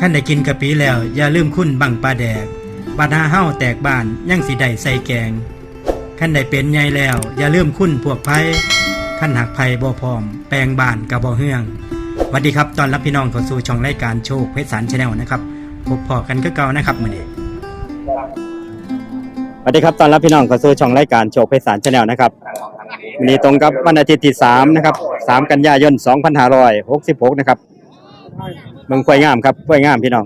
ขั้นได้กินกะปิแล้ว อย่าลืมคุ้นบังปลาแดกบาดาเฮ้าแตกบ้านยังสิได้ใส่แกงขั้นได้เป็นใหญ่แล้ว อย่าลืมคุ้นพวกไผ่ขั้นหักไผ่บ่พร้อม แปลงบ้านกับบ่เฮืองสวัสดีครับตอนรับพี่น้องเข้าสู่ช่องรายการโชคเพชรสารชาแนลนะครับพบพอกันก็เก่านะครับมื้อนี้สวัสดีครับตอนรับพี่น้องเข้าสู่ช่องรายการโชคเพชรสารชาแนลนะครับวันนี้ตรงกับวันอาทิตย์ที่3นะครับ3กันยายน2566นะครับ เมืองกล้วยงามครับกล้วยงามพี่น้อง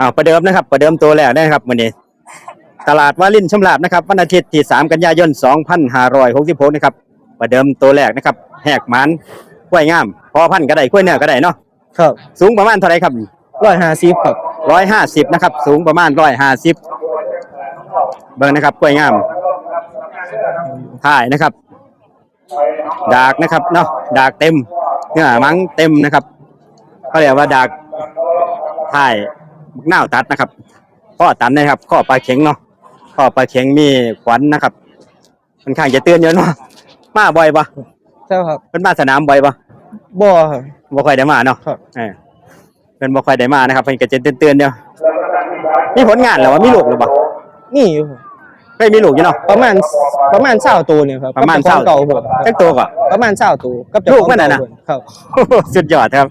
อ้าวประเดิมนะครับ ประเดิมตัวแรกได้นะครับวันนี้ ตลาดวารินชำลาบนะครับวันอาทิตย์ที่ 3 กันยายน 2566นะครับประเดิมตัวแรกนะครับแหกหมันกล้วยงาม พอพันธุ์ก็ได้กล้วยเนื้อก็ได้เนาะครับสูงประมาณเท่าไหรครับร้อยห้าสิบครับร้อยห้าสิบนะครับ สูงประมาณร้อยห้าสิบเบิ่งนะครับกล้วยงามถ่ายนะครับ ดากนะครับเนาะดากเต็มเนื้อมังเต็มนะครับ ก็เรียกว่าดากถ่ายหน้าวตัดนะครับข้อตันนะครับข้อปลาเข็งเนาะข้อปลาเข็งมีขวัญนะครับค่อนข้างจะเตือนเยอะเนาะมาบ่อยปะใช่ครับเป็นมาสนามบ่อยปะบ่ครับ บ่ค่อยได้มาเนาะครับ เออเป็นบ่ค่อยได้มานะครับเพิ่นก็จะเตือนๆเดียวมีผลงานแล้วว่ามีลูกหรือเปล่านี่อยู่ครับเคยมีลูกอยู่เนาะ ประมาณประมาณเศร้าตัวเนี่ยครับประมาณกับเจ้ของเศร้าเก่าผมจักตัวก่อน ประมาณเศร้าตัวกับเจ้าลูขกองมันน่ะนะ เก่าผมครับ สุดยอดครับ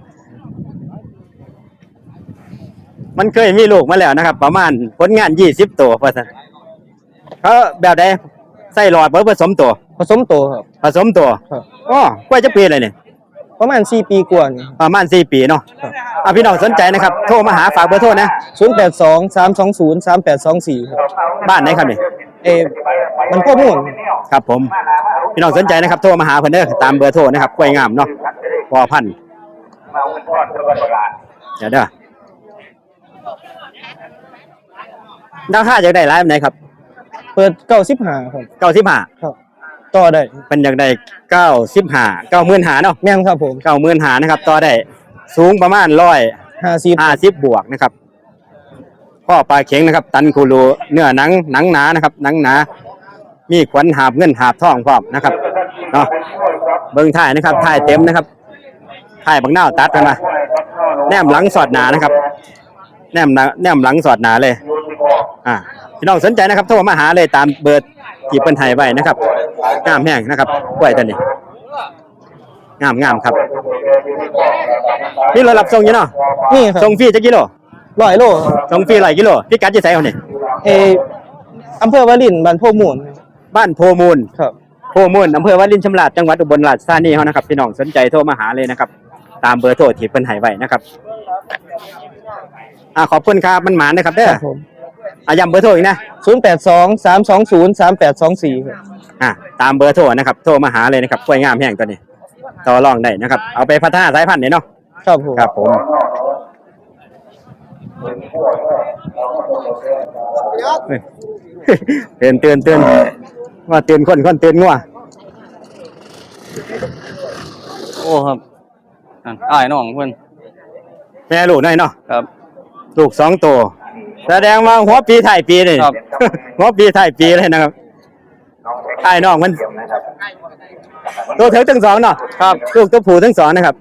มันเคยมีลูกมาแล้วนะครับ ประมาณผลงานยี่สิบตัวว่าซั่นเขาแบบใดใส่หลอดบ่ผสมตัว ผสมตัวครับ ผสมตัวครับ อ๋อกล้วยจะปีเลยเนี่ยประมาณสี่ปีกว่านี่ ประมาณสี่ปีเนาะอะพี่น้องสนใจนะครับ โทรมาหาฝากเบอร์โทรนะศูนย์แปดสองสามสองศูนย์สามแปดสองสี่ครับบ้านไหนครับนี่เออมันข้อมูลครับผม พี่น้องสนใจนะครับ โทรมาหาเพิ่นเด้อตามเบอร์โทรนะครับกล้วยงามเนาะพอพันธุ์เดี๋ยวเด้อ ราคาจะได้หลายปานไหนครับเปิดเก้าสิบห้าครับเก้าสิบห้าครับต่อได้เป็นอยากได้เก้าสิบห้าเก้าหมื่นหาเนาะแม่นครับผมเก้าหมื่นหานะครับต่อได้สูงประมาณร้อยห้าสิบห้าสิบบวกนะครับข้อปลาเข็งนะครับ ตันคูรูเนื้อหนังหนังหนานะครับ หนังหนา มีขวัญหาบเงินหาบทองพร้อมนะครับเนาะเบิ้งถ่ายนะครับถ่ายเต็มนะครับถ่ายบังหน้าวตัดกันมาแนมหลังสอดหนานะครับ แนมหนาแนมหลังสอดหนาเลย อ่าพี่น้องสนใจนะครับโทรมาหาเลยตามเบอร์ที่เปิ้นให้ไว้นะครับงามแห้งนะครับกล้วยตัวนี้งามงามครับนี่เรารับส่งอยู่เนาะนี่ครับส่งฟรีจักกิโลร้อยโลครับส่งฟรีหลายกิโลพี่กัดจะใส่เอาเนี่ยเอออำเภอวารินบ้านโพมูลบ้านโพมูลครับโพมูลอำเภอวารินชำราบจังหวัดอุบลราชธานีเฮานะครับพี่น้องสนใจโทรมาหาเลยนะครับ ตามเบอร์โทรที่เพิ่นให้ไว้นะครับ อ่าขอบคุณครับมันหมานนะครับเด้อครับผมอะย้ำเบอร์โทรอีกนะศูนย์แปดสองสามสองศูนย์สามแปดสองสี่ครับอ่าตามเบอร์โทรนะครับโทรมาหาเลยนะครับกล้วยงามแห้งตัวนี้ต่อรองได้นะครับ เอาไปพัฒนาสายพันธุ์เนี่ยเนาะครับผมครับผมเฮ้ยเตือนเตือนเตือนว่าเตือนคนคนเตือนงัวโอ้ครับอะอ้ายน้องเพิ่นแม่ลูกน้อยเนาะครับ ลูกสองตัวแสดงว่าหัวปีถ่ายปีเลยครับ หัวปีถ่ายปีเลยนะครับไอ้น้องมันตัวเถิงทั้งสองเนาะครับลูกตัวผู้ทั้งสองนะครับ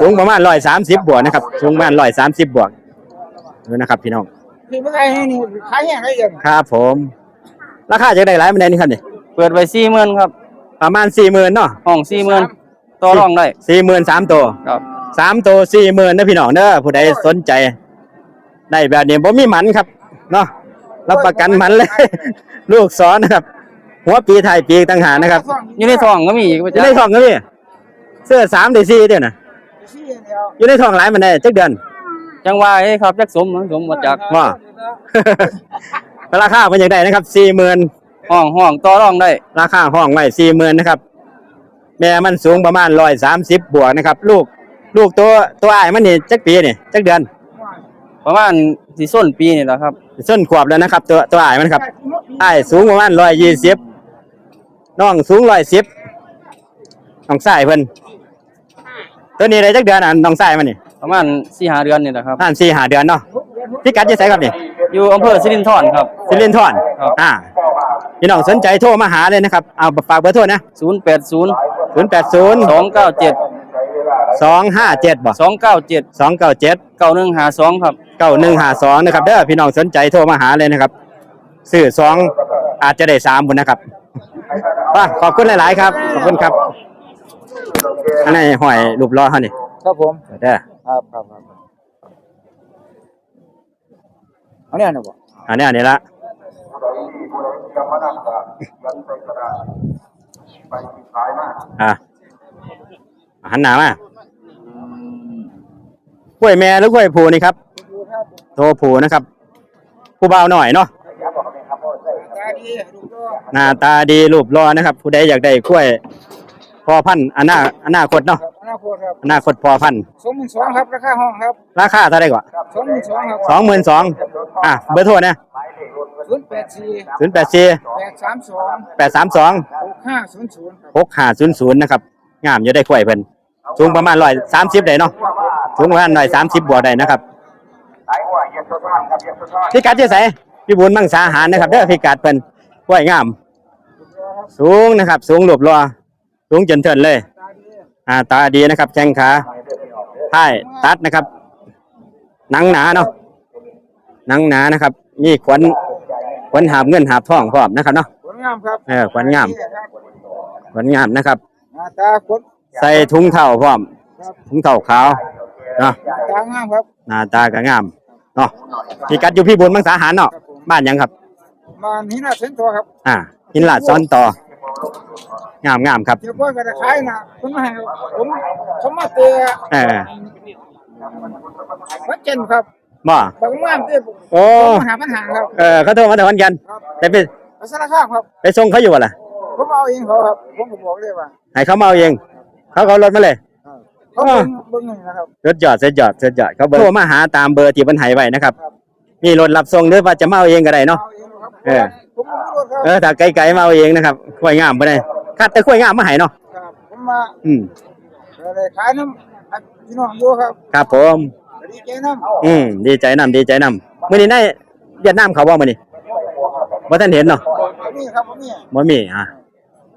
สูงประมาณร้อยสามสิบบวกนะครับ สูงประมาณร้อยสามสิบบวกดูนะครับพี่น้องพี่ไม่ใช่ให้หนูขายแห้งได้ยังครับผม ราคาจะได้หลายมันได้นี่ครับนี่เปิดไว้สี่หมื่นครับ ประมาณสี่หมื่นเนาะห้องสี่หมื่นต่อรองได้สี่หมื่นสามตัว ครับ สามตัวสี่หมื่นนะพี่น้องเด้อผู้ใดสนใจ ได้แบบนี้ผมมีหมันครับเนาะรับประกันหมันเลย ลูกสอนนะครับ หัวปีไทยปีต่างหากนะครับอยู่ในท้องก็มีอีกอว่ายู่จะในท้องก็มีเสื้อสามเดือนสี่เดือนนะชี้อย่างเดียวอยู่ในท้องหลายมันได้จักเดือน จังว่าเอ้ครับจักสมสมมาจากว่าราคาเป็นอย่างไรนะครับสี่หมื่นห้องห้องต่อรองได้ ราคาห้องไว้สี่หมื่นนะครับ แม่มันสูงประมาณร้อยสามสิบบวกนะครับ ลูก ลูกตัวตัวอ้ายมันนี่จักปีนี่จักเดือนประมาณสีส้นปีนี่แหละครับส้นขวบแล้วนะครับ ตัวตัวอ้ายมันครับอ้ายสูงประมาณร้อยยี่สิบน้องสูงร้อยสิบน้องใส่เพิ่นตัวนี้อะได้จักเดือนอะน้องใส่มันนี่ประมาณสี่หาเดือนนี่แหละครับประมาณสี่หาเดือนเนาะพี่กัดที่ใส่ครับนี่อยู่อำเภอสิรินธรครับสิรินธรอ่าพี่น้องสนใจโทรมาหาเลยนะครับเอาฝากเบอร์โทรนะศูนย์แปดศูนย์ศูนย์แปดศูนย์สองเก้าเจ็ด สองเก้าเจ็ดสองห้าเจ็ดบ่สองเก้าเจ็ดสองเก้าเจ็ดเก้าหนึ่งหาสองครับเก้าหนึ่งห้าสองนะครับเด้อพี่น้องสนใจโทรมาหาเลยนะครับซื้อสองอาจจะได้สามคนนะครับป่ะขอบคุณหลาย ๆ ครับ ขอบคุณครับอันนี้หอยรูปล้อเขานี่ครับผมเด้อครับครับครับเอาเนี่ยนะบ่อันนี้อันนี้ละอะหันหน้ามา กล้วยแม่หรือกล้วยผูนี่ครับโทรผูนะครับ ผู้บ่าวหน่อยเนาะตาดีดูก็หน้าตาดีรูปรอนะครับ ผู้ใดอยากได้กล้วยพอพันธุ์อนาอนาคตเนาะครับอนาคตครับอนาคตพอพันธุ์สองหมื่นสองครับราคาห้องครับราคาเท่าไหร่กว่าสองหมื่นสองครับสองหมื่นสองอะเบอร์โทรนะศูนย์แปดสี่ศูนย์แปดสี่แปดสามสองแปดสามสองหกห้าศูนย์ศูนย์ครับหกห้าศูนย์ศูนย์นะครับงามอยู่ได้กล้วยเพิ่นสูงประมาณร้อยสามสิบได้เนาะ สูงประมาณร้อยสามสิบบวกได้นะครับพิกัดจะใส่พี่บุญมังสาหารนะครับเด้อพิกัดเพิ่นกล้วยงาม สูงนะครับ สูงหลบรอสูงจนเทินเลย อ่าตาดีนะครับแข้งขาท้ายตัดนะครับ หนังหนาเนาะหนังหนานะครับมีขวัญขวัญหาบเงินหาบทองพร้อมนะครับเนาะผลงามครับเออขวัญงามขวัญงามนะครับหน้าตาคนใส่ถุงเท้าพร้อมถุงเท้าขาว เนาะหน้าตางามครับหน้าตาก็งามเนาะพี่กัดอยู่พี่บุญมังสาหารเนาะบ้านหยังครับ มานี่น่าเส้นตัวครับอ่าหินลาดซ้อนต่องามงามครับเดี๋ยวพ่อก็จะขายนะคุณมาให้ผมผมมาเตะเออวัดเจนครับบ่บางงามเตะโอ้ปัญหาปัญหาครับเออเขาโทรมาแต่วันกันครับแต่ไปลักษณะข้ามครับ ไปส่งเขาอยู่บ่ล่ะผมเอาเองเขาครับผมก็บอกเลยว่าให้เขามาเอาเอง เขาก็เอารถมาเลย เขาเบิ่งเบิ่งนี่นะครับรถจอดเสร็จจอดเสร็จจอดเขาเบอร์โทรมาหาตามเบอร์ที่เพิ่นให้ไว้นะครับ มีรถรับส่งหรือว่าจะมาเอาเองก็ได้เนาะ เอาเองครับเออ ผมไม่รู้ครับเออถ้าไกลๆมาเอาเองนะครับกล้วยงามบ่ได้คัดแต่กล้วยงามมาให้เนาะครับผมมาอืมเลยขายน้ำอันพี่น้องอยู่ครับครับผมดีใจน้ำอืมดีใจนำดีใจนำมื้อนี้ได้เวียดนามเขาบ่มื้อนี้บ่ทันเห็นเนาะผมนี่ครับผมนี่บ่มีอะ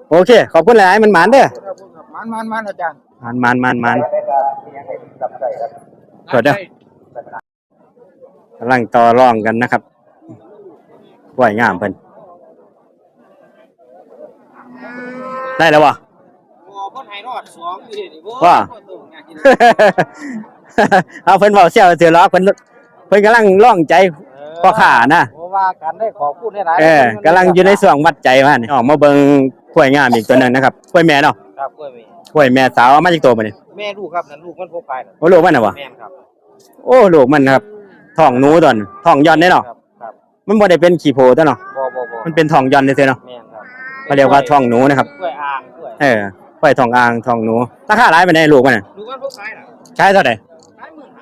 โอเค ขอบคุณหลายๆมันหมานเด้อ ครับผมครับมันมันมันอาจารย์ มันมันมันมันกดเด้อกำลังต่อรองกันนะครับกล้วยงามเพิ่นได้แล้ววะคนไทยรอดสองอยู่ดิว่าเอาเพิ่นเว้าเสี่ยวเสือล้อเพิ่นเพิ่นกำลังร่องใจพ่อขานะเพราะว่ากันได้ขอพูดได้หลายเออกำลังอยู่ในส่วงวัดใจว่านี่ออกมาเบิ่งกล้วยงามอีกตัวหนึงนะครับกล้วยแม่เนาะครับกล้วยแม่ กล้วยแม่สาวเอามาจากตัวมันนี่แม่ลูกครับนั่นลูกมันพกไปน่ะโอ้ลูกมันน่ะวะแม่นครับโอ้ลูกมันครับท้องหนูตอนท้องย่อนได้เนาะครับครับมันบ่ได้เป็นขี้โพตัวเนาะบ่บ่บ่มันเป็นท้องย่อนซื่อๆเนาะแม่นครับเขาเรียกว่าท้องหนูนะครับกล้วยอ่างกล้วยเออปล่อยทองอ่างทองหนูราคาหลายไปในลูกมันน่ะลูกมันพกไปน่ะขายเท่าไหร่ขายหมื่นห้า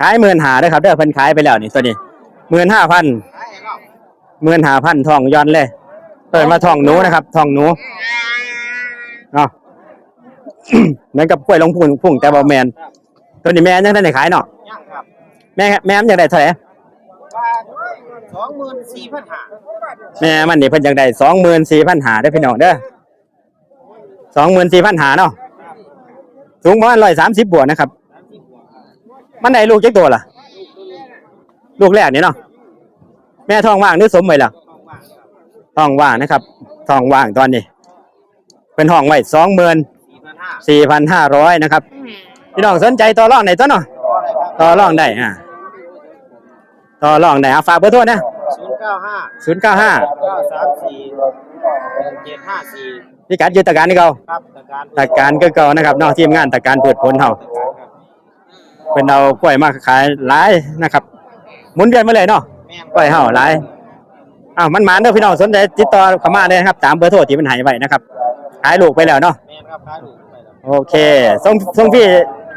ขายหมื่นหาเด้อครับเด้อเพิ่นขายไปแล้วนี่ตัวนี้หมื่นห้าพันขายให้เราหมื่นห้าพันทองย้อนเลย เปิดมาทองหนูนะครับทองหนูเนาะ เหมือนกับกล้วยลงพุ่งพุ่งแต่บ่แมนตัวนี้แม่ยังได้ขายเนาะย่างครับแม่แม่มันอยากได้เท่าไหร่ว่าสองหมื่นสี่พันห้าแม่มันนี่เพิ่นอยากได้สองหมื่นสี่พันหาได้อพี่น้องเด้อสองหมื่นสี่พันหาเนาะสูงประมาณร้อยสามสิบบวกนะครับ มันได้ลูกจักตัวล่ะ ลูกแรกนี่เนาะแม่ท้องว่างหรือสมไว้ล่ะท้องว่างนะครับท้องว่างตอนนี้ เป็นห้องไว้สองหมื่น สี่พันห้าสี่พันห้าร้อยนะครับ พี่น้องสนใจต่อรองไหนตัวเนาะต่อรองได้อ่าต่อรองได้เอาฝากเบอร์โทรนะศูนย์เก้าห้าศูนย์เก้าห้าเก้าสามสี่หนึ่งเจ็ดห้าสี่พี่กัดอยู่ตะการนี่เก่าครับแต่การตะการก็เก่านะครับเนอกทีมงานตะการเปิดผลเฮาเป็นเอากล้วยมาขายหลายนะครับหมุนเวียนมาเลยเนาะแม่นกล้วยเฮาหลายอ้าวมันหมานเด้อพี่น้องสนใจติดต่อเข้ามาได้นะครับตามเบอร์โทรที่มันให้ไว้นะครับขายลูกไปแล้วเนาะแม่นครับขายลูกไปแล้ว โอเคส่งส่งพี่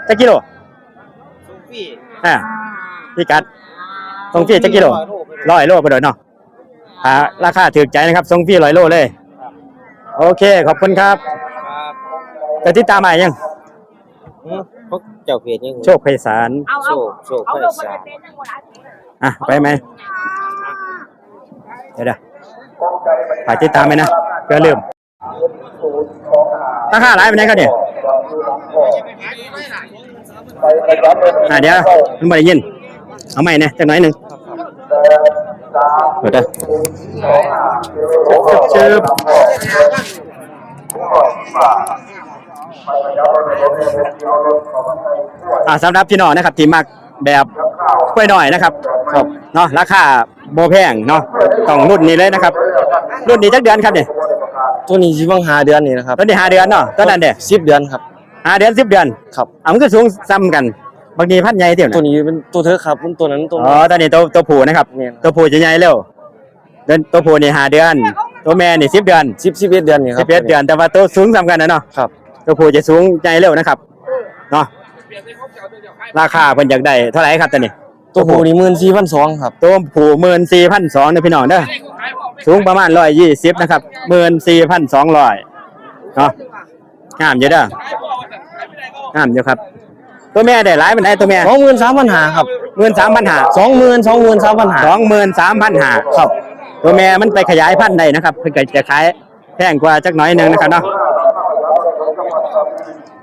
จักกิโลซุฟี่อ่าพี่กัดส่งพี่จักกิโลร้อยโลไปเลยเนาะอ่าราคาถูกใจนะครับส่งพี่ร้อยโลเลย โอเค ขอบคุณครับครับแต่ติดตามมายังพวกเจ้าเพจยังโชคไพศาลโชคโชคไพศาลอะไปไหมเดี๋ยวเดี๋ยวถ่ายติดตามไหมนะเพื่อลืมราคาหลายไปไหนครับเนี่ย อ่าเดี๋ยวมันบ่ได้ยินเอาใหม่เนี่ยจักหน่อยหนึงเปิดเด้อชึบอ่าสำหรับพี่น้องนะครับที่มักแบบกล้วยหน่อยนะครับครับเนาะราคาโบแพงเนาะต้องรุ่นนี้เลยนะครับ รุ่นนี้จักเดือนครับเนี่ยตัวนี้สิเพิ่งหาเดือนนี่นะครับรุ่นนี้ห้าเดือนเนาะตัวนั้นเด้สิบเดือนครับห้าเดือนสิบเดือนครับอะมันก็สูงซ้ำกัน บางทีพันใหญ่เที่ยวตัวนะนี้เป็นตัวเธอครับมันตัวนั้นตัวอ๋อตอนนี้ตัวตัวผู้นะครับ เนี่ยตัวผู้จะใหญ่เร็วเดือนตัวผู้นี่ห้าเดือน ตัวแม่นี่สิบเดือนสิบสิบเอ็ดเดือนนี่ครัสิบเอ็ดเดือนแต่ว่าตัวสูงซ้ำกันนะเนาะครับตัวผู้จะสูงใหญ่เร็วนะครับเนาะราคาเพิ่นอยากได้เท่าไหร่ครับตอนนี้ ตัวผู้นี่หมื่นสี่พันสองครับ ตัวผู้หมื่นสี่พันสองนะพี่น้องเด้อสูงประมาณร้อยยี่สิบนะครับหมื่นสี่พันสองร้อยเนาะงามเยอะเด้องามเยอะครับ ตัวแม่ได้หลายมันได้ตัวแม่สองหมื่นสามพันหาครับหมื่นสามพันหาสองหมื่นสองหมื่นสามพันหาสองหมื่นสามพันหาครับ ตัวแม่มันไปขยายพันธุ์ได้นะครับ เพื่อจะขายแพงกว่าจักหน่อยหนึงนะครับเนาะ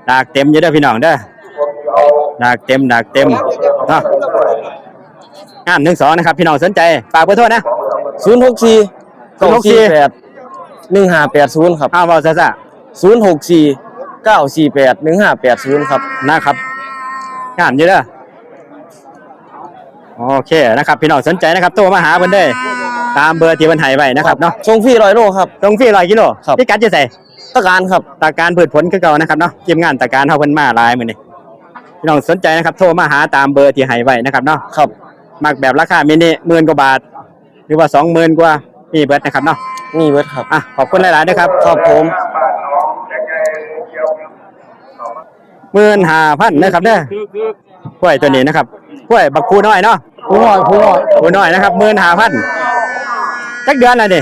ดากเต็มเยอะเด้อพี่น้องเด้อดากเต็มดากเต็มเนาะงามหนึ่งสองนะครับ พี่น้องสนใจฝากเบอร์โทรนะศูนย์หกสี่ศูนย์หกสี่แปดหนึ่งห้าแปดศูนย์ครับอ้าวเบาซะซะศูนย์หกสี่เก้าสี่แปดหนึ่งห้าแปดศูนย์ครับนะครับ งามเยอะเด้อโอเคนะครับ พี่น้องสนใจนะครับโทรมาหาเพิ่นได้อตามเบอร์ที่เพิ่นให้ไว้นะครับเนาะส่งฟรีร้อยโลครับ ตรงฟรีร้อยกิโลครับ พี่กัดจะใส่ตะการครับตาการพืชผลคือเก่านะครับเนาะทีมงานตาการเฮาเพิ่นมาหลายมื้อนี้พี่น้องสนใจนะครับโทรมาหาตามเบอร์ที่ให้ไว้นะครับเนาะครับมักแบบราคามินิหมื่นกว่าบาท หรือว่าสองหมื่นกว่ามีเบิดนะครับเนาะมีเบิดครับ อะขอบคุณหลายๆด้วยครับ ครับผม หมื่นห้าพันนะครับเด้อกล้วยตัวนี้นะครับกล้วยบักคูน้อยเนาะผู้น้อยผู้น้อยคูน้อยนะครับหมื่นห้าพันจักเดือนละนี่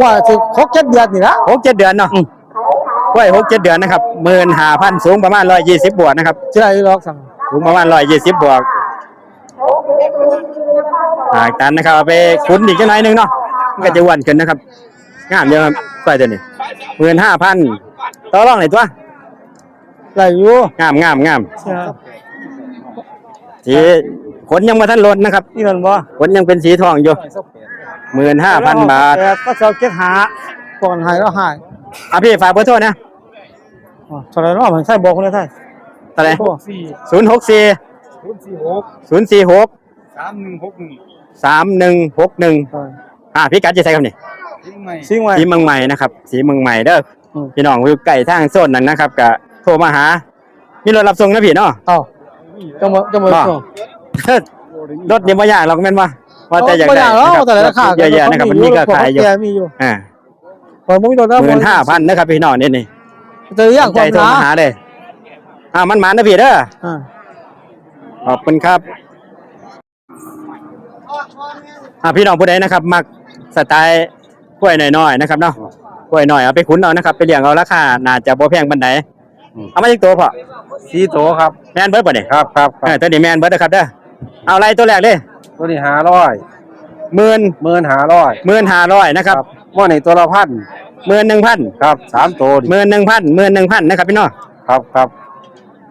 ว่าสิครบเจ็ดเดือนนี่ละหกเจ็ดเดือนเนาะกล้วยหกเจ็ดเดือนนะครับหมื่นห้าพันสูงประมาณร้อยยี่สิบบวกนะครับจะได้หรอกสั่งสูงประมาณร้อยยี่สิบบวกหากตันนะครับเอาไปคุ้นอีกจังหน่อยหนึงเนาะมันก็จะอ้วนขึ้นนะครับงามเยอะครับกล้วยตัวนี้หมื่นห้าพันต่อรองหน่อยตัว ได้อยู่งามงามงามใช่สีขนยังมาทันลนนะครับนี่มันบ่ขนยังเป็นสีทองอยู่หมื่นห้าพันบาทแต่ก็เจ้าเก็บหาก่อนหายแล้วหายอะพี่ฝากเบอร์โทรนะอ๋อเท่าไหรเนาะมันใช่บอกคนละไทยเท่าไหร่สี่ศูนย์หกสี่ศูนย์สี่หกศูนย์สี่หกสามหนึ่งหกหนึ่งสามหนึ่งหกหนึ่งอะพี่กัดจะใส่คำนี้ซิงไว้สีเมืองใหม่นะครับ สีเมืองใหม่เด้ออมพี่น้องอยู่ใกล้ทางโซนนั้นนะครับก็ โทรมาหา มีรถรับส่งนะพี่เนาะ เอ้าจะมาจะมาบ่ส่งรถนี่บ่ยากหรอกแม่นว่าว่าแต่อยากบ่ได้อยากแล้วแต่ราคาเยอะๆนะครับมันมีก็ขายอยู่แกมีอยู่อ่าพอมึงโดนแล้วหมื่นห้าพันนะครับพี่น้องนี่นี่แต่อยากใจความโทรหนามาหาเลยอ่ามันหมานนะพี่เด้ออ่า ขอบคุณครับอ่าพี่น้องผู้ใดนะครับ มักสไตล์กล้วยน้อยๆนะครับเนาะกล้วยน้อยเอาไปขุนเอานะครับ ไปเลี้ยงเอาราคาน่าจะบ่แพงปานใด เอามาจากตัวพ่อสีโตครับ แม่นเบิดบ่เนี่ยครับครับเออตัวนี้แม่นเบิดนะครับเด้อเอาอะไรตัวแรกเลยตัวนี้หาร้อยหมื่นหมื่นหาร้อยหมื่นห้าร้อยนะครับว่านี่ตัวละพันหมื่นหนึ่งพันครับสามตัวดิหมื่นหนึ่งพันหมื่นหนึ่งพันนะครับพี่น้องครับครับ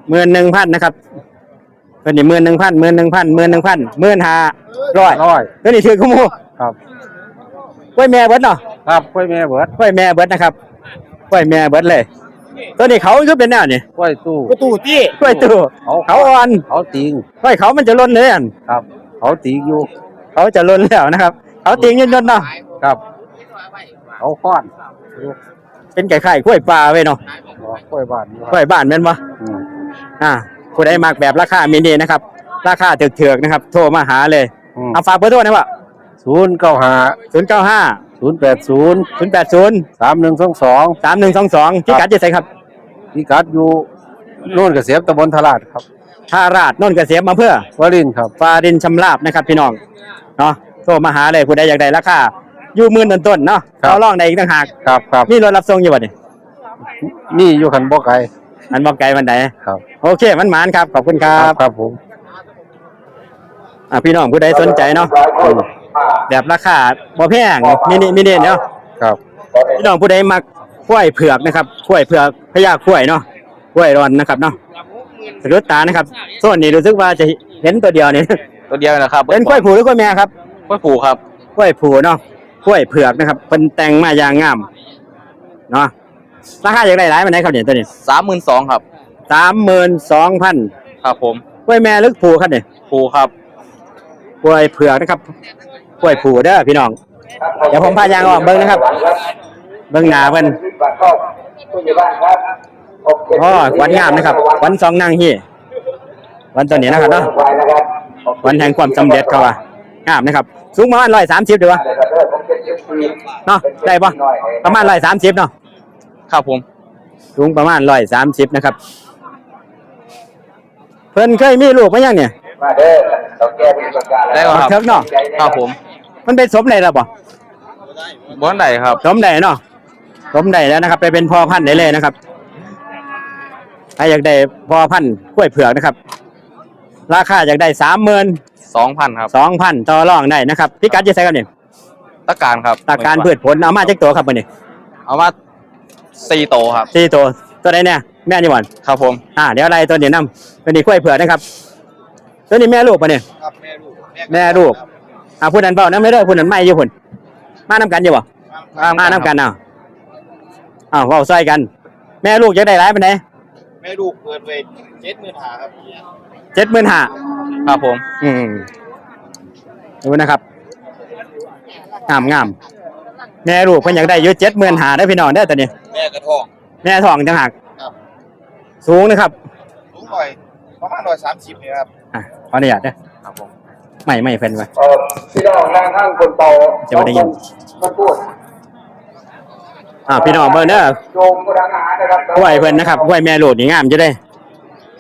หมื่นหนึ่งพันนะครับตัวนี้หมื่นหนึ่งพันหมื่นหนึ่งพันหมื่นหนึ่งพันหมื่นห้าร้อยร้อยตัวนี้ถือขโมยครับกล้วยแม่เบิดเนาะ ครับกล้วยแม่เบิดกล้วยแม่เบิดนะครับกล้วยแม่เบิดเลย ตัวนี้เขาก็เป็นแนวนี่กล้วยตู้ประตูที่กล้วยตู้เขาเขาอ่อนเขาติงกล้วยเขามันจะล้นเลยอันครับ เขาติงอยู่ เขาจะล้นแล้วนะครับ เขาติงยนๆเนาะครับเขาค้อนเป็นไก่ไข่กล้วยปลาไว้เนาะกล้วยบ้านนี่กล้วยบ้านแม่นบ่อืมอ่าผู้ใดมักแบบราคามินินะครับ ราคาถึกๆนะครับ โทรมาหาเลยอืมเอาฝากเบอร์โทรนะว่าศูนย์เก้าห้าศูนย์เก้าห้า ศูนย์แปดศูนย์ศูนย์แปดศูนย์สามหนึ่งสองสองสามหนึ่งสองสองที่กัดจะใส่ครับพิกัดอยู่โน่นเกษมตำบลทลาดครับท่าราชนนท์เกษมมาเพื่อวรินทร์ครับฟาดินชำราบนะครับพี่น้องเนาะโทรมาหาเลยผู้ใดอยากได้ราคาอยู่หมื่นต้นๆเนาะครับ เราลองได้อีกต่างหากครับครับมีรถรับส่งอยู่บ่นี่นี่อยู่ขันบ่อไก่อันบอกไกลวันใดครับโอเคมันหมานครับขอบคุณครับครับผม อะพี่น้องผู้ใดสนใจเนาะ แบบราคาบ่แพงมินิมินิเนาะครับพี่น้องผู้ใดมักกล้วยเผือกนะครับกล้วยเผือกพญากล้วยเนาะกล้วยร้อนนะครับเนาะสะดุดตานะครับส่วนนี้รู้สึกว่าจะเห็นตัวเดียวนี่ตัวเดียวนะครับเป็นกล้วยผูหรือกล้วยแม่ครับกล้วยผูครับกล้วยผูเนาะกล้วยเผือกนะครับเป็นแต่งมาอย่างงามเนาะราคาอย่างไรหลายมันไหนครับเนี่ยตัวนี้สามหมื่นสองครับสามหมื่นสองพันครับผมกล้วยแม่หรือผูครับเนี่ยผูครับกล้วยเผือกนะครับก ล้วยผูเด้อพี่น้อง เดี๋ยวผมพายางออกเบิ้งนะครับ เบิ้งหน้าเพิ่นอ๋อขวัญงามนะครับขวัญสองนางฮีขวัญตัวนี้นะครับเนาะขวัญแห่งความสำเร็จเขาว่างามนะครับ สูงประมาณร้อยสามสิบดีวะเนาะได้ปะประมาณร้อยสามสิบเนาะครับผม สูงประมาณร้อยสามสิบนะครับ เพิ่นเคยมีลูกมายังเนี่ยได้ครับเทิกเนาะครับผม มันเป็นสมได้แล้วปะบ้านไหนครับสมได้เนาะสมได้แล้วนะครับ ไปเป็นพ่อพันธุ์ได้เลยนะครับถ้าอยากได้พ่อพันธุ์กล้วยเผือกนะครับ ราคาอยากได้สามหมื่นสองพันครับสองพันต่อรองได้นะครับพิกัดจะใส่กันเนี่ยตะการครับตากการพืชผลเอามาจากตัวครับวันนี้เอามาสี่โตครับสี่ตัวตัวใดเนี่ยแม่นี่หวันครับผมอ่าเดี๋ยวอะไรตัวนี้นํตัวนี้กล้วยเผือกนะครับ ตัวนี้แม่ลูกปะเนี่ยครับแม่ลูกแม่ลูก อ่าพูดนั้นเปล่านั่นไม่ได้พูดนั้นไม่อยู่พุ่นมานํกันอยู่บ่มานํกันเนาะอ้าวเว้าซอยกัน แม่ลูกจะได้หลายปานใดแม่ลูกเปิดเวทเจ็ดหมื่นหาครับเจ็ดหมื่นห้าครับผม อืมดูนะครับงามงามแม่ลูกเพิ่นอยากได้อยู่เจ็ดหมื่นห้าได้อพี่น้องได้อตัวนี้แม่กระทองแม่ทองจังหักครับสูงนะครับสูงหน่อยประมาณร้อยสามสิบนี่ครับอะขออนุญาตเด้อครับผม ไม่ไม่เพิ่นไว้เอ่อพี่น้องนั่งข้างคนเป่าจะไม่ได้ยินมันพูดอ่าพี่น้องเบิ่งเด้อโยมผู้ทหารนะครับกล้วยเพิ่นนะครับกล้วยแม่ลูกนี่งามอยู่เด้อ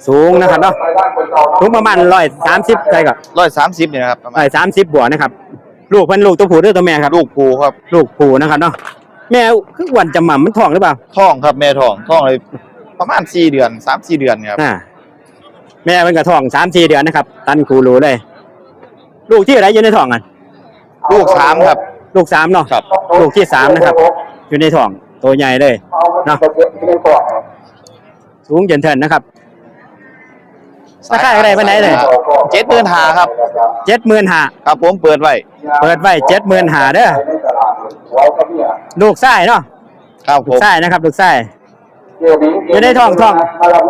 สูงนะครับเนาะไปบ้านคนเป่าสูงประมาณร้อยสามสิบใช่ก่อนร้อยสามสิบนี่นะครับประมาร้ณอยสามสิบบวกนะครับ ลูกเพิ่นลูกตัวผู้หรือตัวแม่ครับ ลูกผูครับลูกผู้นะครับเนาะแม่คือวันจะหม่ำมันท้องหรือเปล่าท้องครับแม่ท้องท้องเลยประมาณสี่เดือนสามสี่เดือนเนี่ยครับ อ่าแม่มันก็ท้องสามสี่เดือนนะครับ ตันคูรูเลย ลูกที่อะไรอยู่ในท้องอะลูกสามครับ ลูกสามเนาะครับ ลูกที่สามนะครับ อยู่ในท้องตัวใหญ่เลยเนาะที่ไม่ก่อนสูงเจนเทินนะครับราคาอะไรไปไหนเลยเจ็ดหมื่นหาครับเจ็ดหมื่นห้าครับผมเปิดไว้เปิดไว้เจ็ดหมื่นห้าเด้อในตลาดไว้กับเนี่ยลูกไส้เนาะครับผลูกมไส้นะครับลูกไส้เกี่ยวบิงอยู่ในท้องท้อง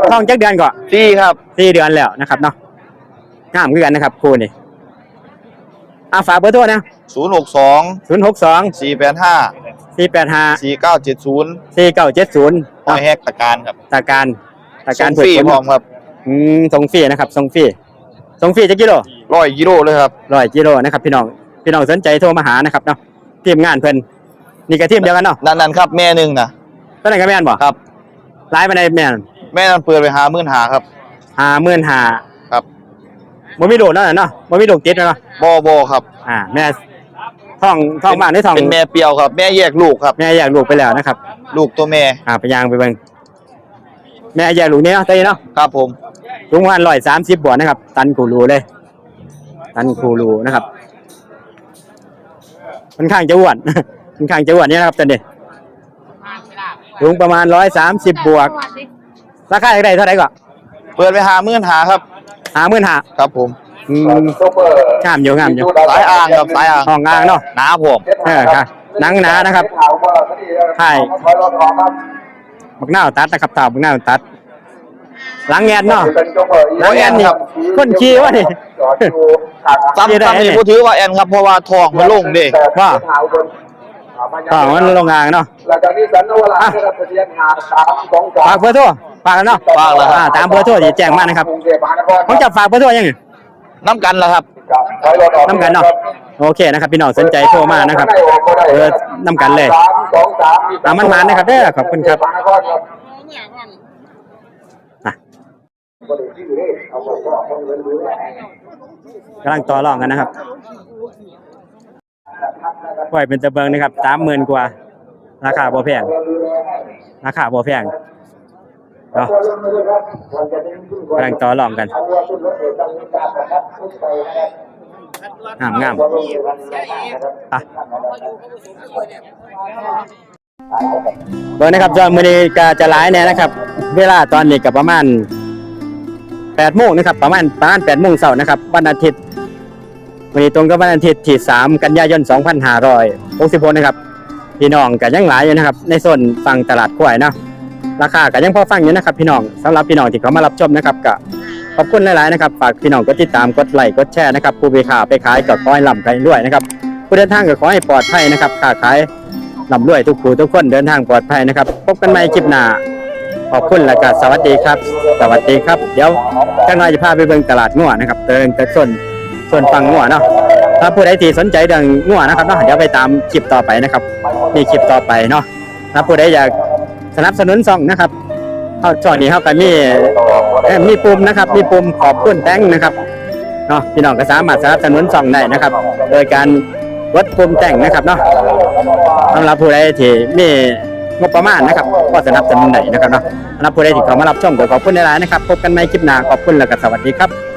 ท้องจักเดือนก่อนที่ครับสี่เดือนแล้วนะครับเนาะงามคือกันนะครับคู่นี่ อ่าฝากเบอร์โทรนะศูนย์หกสองศูนย์หกสองสี่แปดห้าสี่แปดห้าสี่เก้าเจ็ดศูนย์สี่เก้าเจ็ดศูนย์ห้อยแฮกตะการครับตาการตาการส่งฟรีผลพร้อมครับอืมส่งฟรีนะครับส่งฟรีส่งฟรีจะกิโลร้อยกิโลเลยครับร้อยกิโลนะครับ พี่น้องพี่น้องสนใจโทรมาหานะครับเนาะทีมงานเพิ่นนี่ก็ทีมเดียวกันเนาะนั่นนั่นครับแม่หนึ่งนะตัวไหนนก็แม่นบ่ครับไลฟ์มาในแม่นแม่นั่นเปิดไปหาหมื่นหาครับห้าหมื่นห้าครั บบ่มีโดดเนาะเนาะบ่มีโดดติดเนาะบอบอครับอ่าแม่ท้องท้องบ้านได้ท้องเป็นแม่เปรียวครับ แม่แยกลูกครับ แม่แยกลูกไปแล้วนะครับ ลูกตัวแม่อ่าไปยางไปเบิ่งแม่แยกลูกเนี่ยเนาะเต้เนาะครับผมสูงประมาณร้อยสามสิบบวกนะครับ ตันคูรูเลย ตันคูรูนะครับค่อนข้างจะอ้วน ค่อนข้างจะอ้วนเนี่ยนะครับตอนนี้สูงประมาณร้อยสามสิบบวกราคาอยากได้เท่าไหร่ก็เปิดไปหาหมื่นหาครับ หาหมื่นหาครับผมอืมซุปเปอร์งามอยู่งามอยู่สายอ่างครับสายอ่างห้องอ่างเนาะหนาผมเออครับหนังหนานะครับใช่ร้อยรถทองครับบักหน้าวตัดนะครับเต่าบักหน้าวตัดหลังแงนเนาะเป็นซุปเปอร์หลังแงนนี่คนขี่วะนี่จอดอยู่ทางซ้ำที่ไหนซ้ำนี่เนี่ยผู้ถือว่าแอนครับเพราะว่าทองมันลงเด้ว่าต่ต่อมันลงอ่างเนาะหลังจากนี้สันนวราได้รับทะเบียนหาสามสองสามฝากเบอร์โทร ฝากแล้วเนาะฝากแล้วครับ อ่าตามเบอร์โทรที่แจ้งมานะครับกรุงเทพมหานครผมจะฝากเบอร์โทรยังไงน้ำกันแล้วครับร้อยรถทองน้ำกันเนาะโอเคนะครับพี่น้องสนใจโทรมานะครับเออน้ำกันเลยสามสองสามตามมันมานะครับเด้อขอบคุณครับมหานครครับอะกำลังต่อรองกันนะครับปล่อยเป็นตะเบิงนะครับสามหมื่นกว่า ราคาบ่แพง ราคาบ่แพง เนาะกำลังต่อรองกันงามงามอะเบิงนะครับจอมือนี้ก็จะหลายแน่นะครับ เวลาตอนนี้ก็ประมาณ8โมงนะครับ ประมาณประมาณ8โมงเช้านะครับ วันอาทิตย์วันนี้ตรงกับวันอาทิตย์ที่ 3 กันยายน 2566นะครับ พี่น้องก็ยังหลายอยู่นะครับ ในโซนฝั่งตลาดกล้วยเนาะ ราคาก็ยังพอฟังอยู่นะครับพี่น้องสำหรับพี่น้องที่เขามารับชมนะครับก็ขอบคุณหลายๆนะครับฝากพี่น้องกดติดตามกดไลค์กดแชร์นะครับผู้ไปขาไปขายก็ขอให้ร่ำไปรวยนะครับผู้เดินทางก็ขอให้ปลอดภัยนะครับค้าขายร่ำรวยทุกผู้ทุกคนเดินทางปลอดภัยนะครับพบกันใหม่คลิปหน้าขอบคุณและก็สวัสดีครับ สวัสดีครับ เดี๋ยวจังหน่อยจะพาไปเบิ่งตลาดงัวนะครับเดินแต่ส่วนส่วนฝั่งงัวเนาะถ้าผู้ใดที่สนใจเรื่องงัวนะครับเนาะเดี๋ยวไปตามคลิปต่อไปนะครับมีคลิปต่อไปเนาะถ้าผู้ใดอยาก สนับสนุนซ่องนะครับเขาช่องนี้เขาก็มีเอ่อมีปุ่มนะครับ มีปุ่มขอบคุณแต้งนะครับเนาะพี่น้องก็สามารถสนับสนุนซ่องได้นะครับ โดยการกดปุ่มแต่งนะครับเนาะสำหรับผู้ใดที่มีงบประมาณนะครับก็สนับสนุนได้นะครับเนาะสำหรับผู้ใดที่เข้ามารับชมก็ขอบคุณหลายๆนะครับพบกันใหม่คลิปหน้าขอบคุณและก็สวัสดีครับ